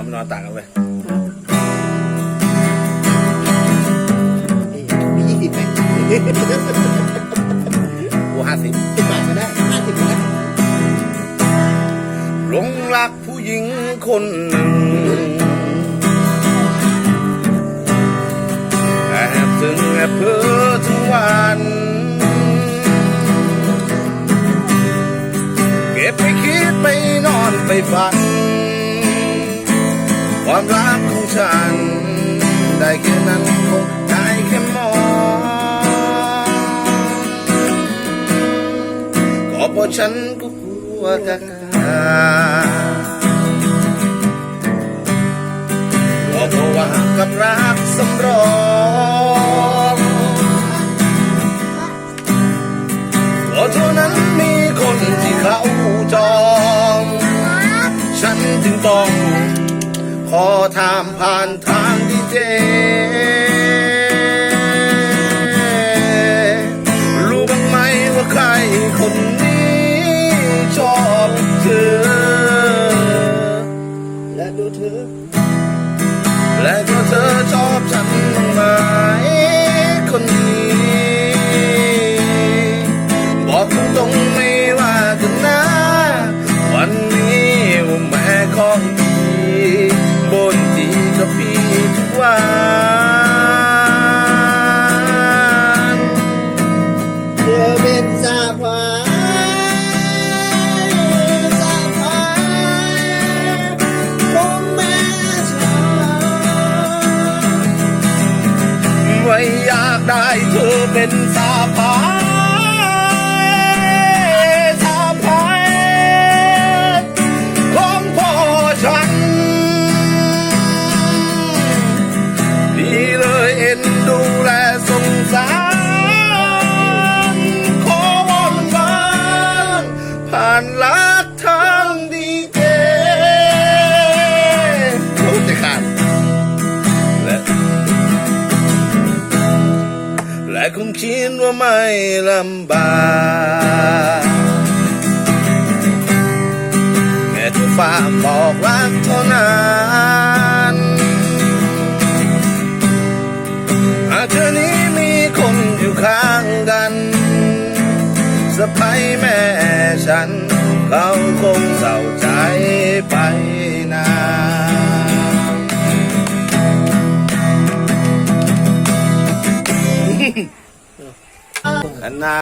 อนนอนต่างกันไปมียี่สิบไหมกูห้าสิบสิบบาทก็ได้ห้าสิบก็ได้หลงรักผู้หญิงคนหนึ่งแอบซึ้งแอบเพ้อทั้งวันเก็บไปคิดไปนอนไปฝัน ความรักของฉัน ได้แค่นั้นคงได้แค่มองก็เพราะฉันก็กลัวกันก็เพราะว่ากับรักสำรองก็เท่านั้นมีคนที่เขาจอง ฉันจึงต้อง ถามผ่านทางดีเจรู้บ้างไหมว่าใครคนนี้ชอบเธอ และดูเธอและ วันเธอเป็นสาพายสาพายของแม่ฉันไม่อยากได้เธอเป็นสาพาย คิดว่าไม่ลำบากแค่จะฝาบอกรักเท่านั้นหาเธอนี้มีคนอยู่ข้างกันสะพายแม่ฉัน เขาคงเศร้าใจไปนา นขนา